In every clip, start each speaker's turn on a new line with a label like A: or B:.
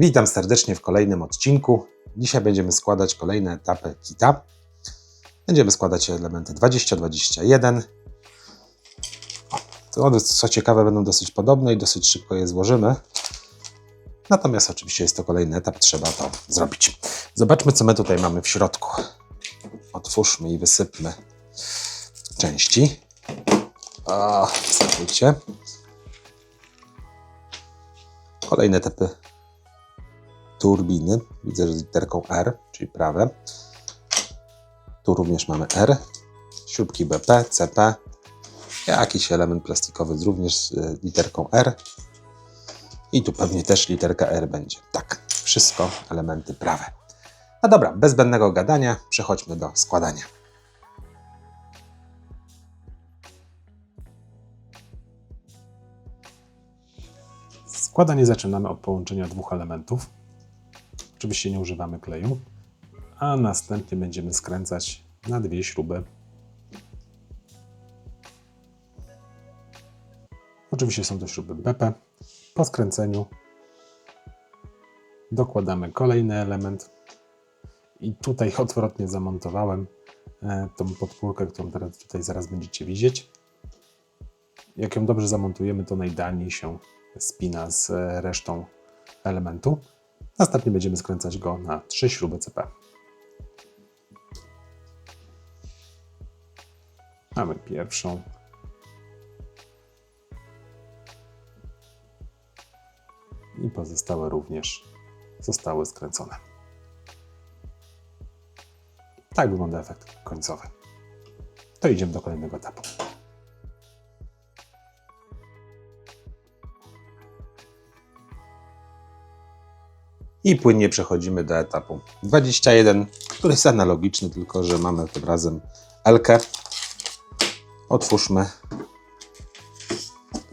A: Witam serdecznie w kolejnym odcinku. Dzisiaj będziemy składać kolejne etapy kita. Będziemy składać elementy 20-21. To one, co ciekawe, będą dosyć podobne i dosyć szybko je złożymy. Natomiast oczywiście jest to kolejny etap, trzeba to zrobić. Zobaczmy, co my tutaj mamy w środku. Otwórzmy i wysypmy części. O. Kolejne etapy turbiny. Widzę, że z literką R, czyli prawe. Tu również mamy R. Śrubki BP, CP. Jakiś element plastikowy również z y, literką R. I tu pewnie też literka R będzie. Tak, wszystko elementy prawe. No dobra, bez zbędnego gadania, przechodźmy do składania.
B: Składanie zaczynamy od połączenia dwóch elementów. Oczywiście nie używamy kleju, a następnie będziemy skręcać na dwie śruby. Oczywiście są to śruby BP. Po skręceniu dokładamy kolejny element i tutaj odwrotnie zamontowałem e, tą podpórkę, którą teraz tutaj zaraz będziecie widzieć. Jak ją dobrze zamontujemy, to najdalniej się spina z e, resztą elementu. Następnie będziemy skręcać go na trzy śruby CP. Mamy pierwszą. I pozostałe również zostały skręcone. Tak wygląda efekt końcowy. To idziemy do kolejnego etapu.
A: I płynnie przechodzimy do etapu 21, który jest analogiczny, tylko że mamy tym razem Elkę. Otwórzmy.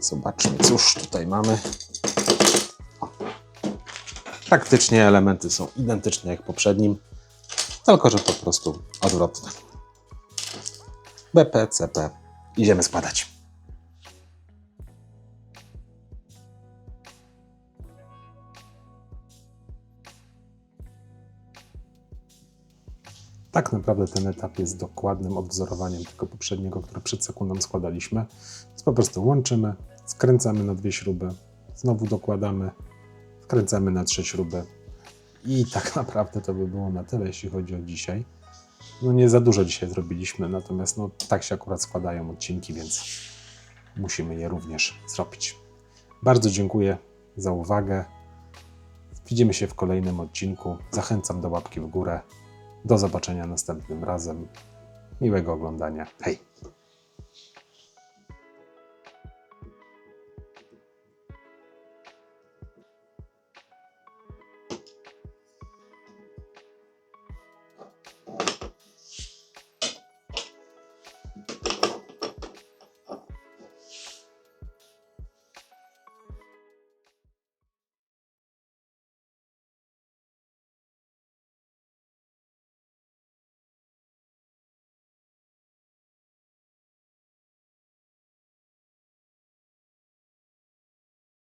A: Zobaczmy, cóż tutaj mamy. Praktycznie elementy są identyczne jak poprzednim, tylko że po prostu odwrotne. BP, CP. Idziemy składać.
B: Tak naprawdę ten etap jest dokładnym odwzorowaniem tego poprzedniego, które przed sekundą składaliśmy. Więc po prostu łączymy, skręcamy na dwie śruby, znowu dokładamy, skręcamy na trzy śruby. I tak naprawdę to by było na tyle, jeśli chodzi o dzisiaj. No nie za dużo dzisiaj zrobiliśmy, natomiast no, tak się akurat składają odcinki, więc musimy je również zrobić. Bardzo dziękuję za uwagę. Widzimy się w kolejnym odcinku. Zachęcam do łapki w górę. Do zobaczenia następnym razem. Miłego oglądania. Hej!